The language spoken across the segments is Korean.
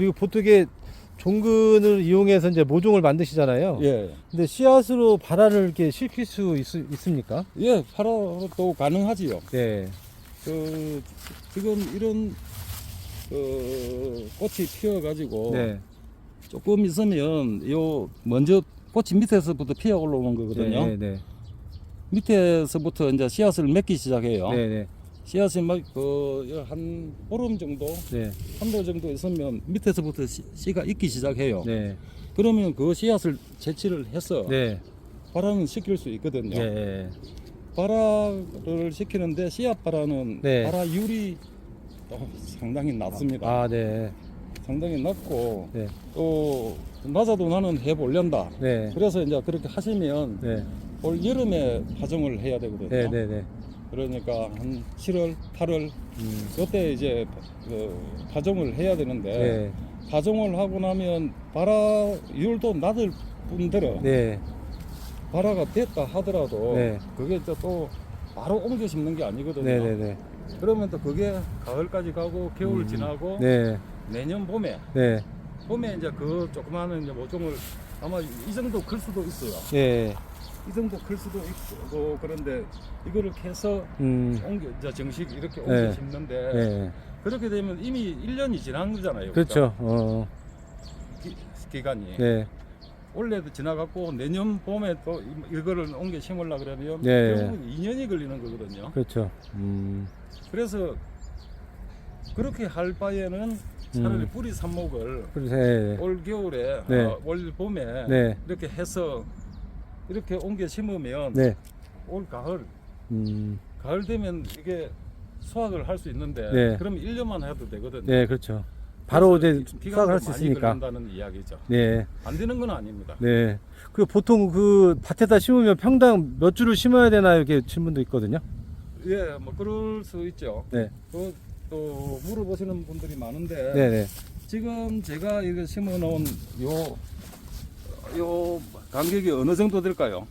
그리고 보통 이게 종근을 이용해서 이제 모종을 만드시잖아요. 예. 근데 씨앗으로 발화를 이렇게 시킬 수 있, 있습니까? 예, 팔아도 가능하지요. 네. 그, 지금 이런, 그, 꽃이 피어가지고, 네. 조금 있으면, 요, 먼저 꽃이 밑에서부터 피어 올라오는 거거든요. 네. 네. 밑에서부터 이제 씨앗을 맺기 시작해요. 네. 네. 씨앗이 막, 그, 한 보름 정도, 네. 한달 정도 있으면 밑에서부터 씨, 씨가 익기 시작해요. 네. 그러면 그 씨앗을 채취를 해서 네. 발화는 시킬 수 있거든요. 네. 발화를 시키는데 씨앗 발화는 네. 발화율이 또 상당히 낮습니다. 아, 네. 상당히 낮고 네. 또 낮아도 나는 해보련다. 네. 그래서 이제 그렇게 하시면 네. 올 여름에 파종을 해야 되거든요. 네. 네. 네. 그러니까 한 7월, 8월 음. 그때 이제 그 파종을 해야 되는데 네. 파종을 하고 나면 발화율도 낮을 뿐더러 네. 발화가 됐다 하더라도 네. 그게 이제 또 바로 옮겨 심는 게 아니거든요. 네. 네. 네. 그러면 또 그게 가을까지 가고 겨울 음. 지나고 네. 내년 봄에 네. 봄에 이제 그 조그마한 이제 모종을 아마 이 정도 클 수도 있어요. 네. 이 정도 클 수도 있고 그런데 이거를 캐서 음. 옮겨 이제 정식 이렇게 옮겨 네. 심는데 네. 그렇게 되면 이미 1년이 지난 거잖아요. 그렇죠. 어. 기, 기간이. 네. 올해도 지나갔고 내년 봄에 또 이- 이거를 옮겨 심으려 그러면 네. 결국 2년이 걸리는 거거든요. 그렇죠. 음. 그래서 그렇게 할 바에는 차라리 음. 뿌리 삽목을 네. 올 겨울에 네. 어, 올 봄에 네. 이렇게 해서 이렇게 옮겨 심으면 네. 올 가을 음. 가을 되면 이게 수확을 할 수 있는데 네. 그럼 1년만 해도 되거든요. 네, 그렇죠. 바로 이제 수확을 할 수 있으니까. 걸린다는 이야기죠. 네. 안 되는 건 아닙니다. 네. 그 보통 그 밭에다 심으면 평당 몇 주를 심어야 되나 이렇게 질문도 있거든요. 예, 뭐 그럴 수 있죠. 네. 또, 또 물어보시는 분들이 많은데 네, 네. 지금 제가 이거 심어 놓은 요, 요 간격이 어느 정도 될까요?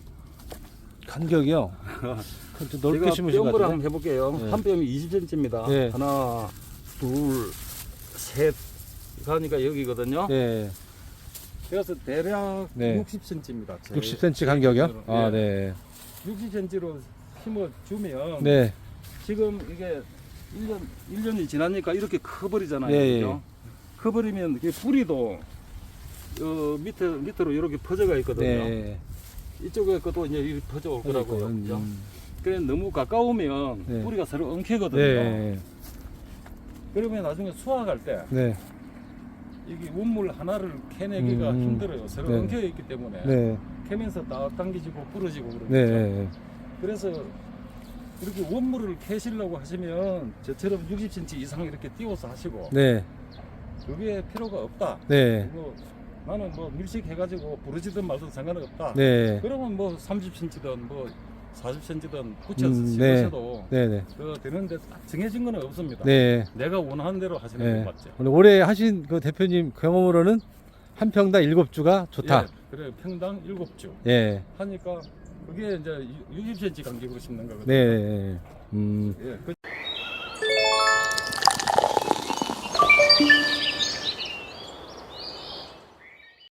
간격이요. 좀 넓게 심으신 것 같아요. 한번 해볼게요. 네. 한 뼘이 20cm입니다. 네. 하나, 둘, 셋. 가니까 여기거든요. 네. 그래서 대략 네. 60cm입니다. 60cm 간격이요? 아, 네. 60cm로 심어 주면 네. 지금 이게 1년, 1년이 지나니까 이렇게 커버리잖아요. 예, 예. 그죠? 커버리면 이게 뿌리도 어, 밑에, 밑으로 이렇게 퍼져가 있거든요. 네. 이쪽에 것도 이제 이렇게 퍼져 올 거라고요. 그죠? 음. 그래 너무 가까우면 네. 뿌리가 서로 엉키거든요. 네. 그러면 나중에 수확할 때 네. 이게 원물 하나를 캐내기가 음. 힘들어요. 서로 네. 엉켜 있기 때문에 네. 캐면서 딱 당기지고 부러지고 그러죠. 네. 그래서 이렇게 원물을 캐시려고 하시면 저처럼 60cm 이상 이렇게 띄워서 하시고 네. 그게 필요가 없다. 네. 그리고 나는 뭐 밀식 해가지고 부러지든 말든 상관은 없다. 네. 그러면 뭐 30cm든 뭐 40cm든 붙여서 음, 네. 심으셔도 네. 네. 그 되는데 딱 정해진 건 없습니다. 네. 내가 원하는 대로 하시는 네. 게 맞죠. 오늘 올해 하신 그 대표님 경험으로는 한 평당 일곱 주가 좋다. 예, 그래 평당 7주 예. 하니까 그게 이제 60cm 간격으로 심는 거거든요. 네. 음. 예, 그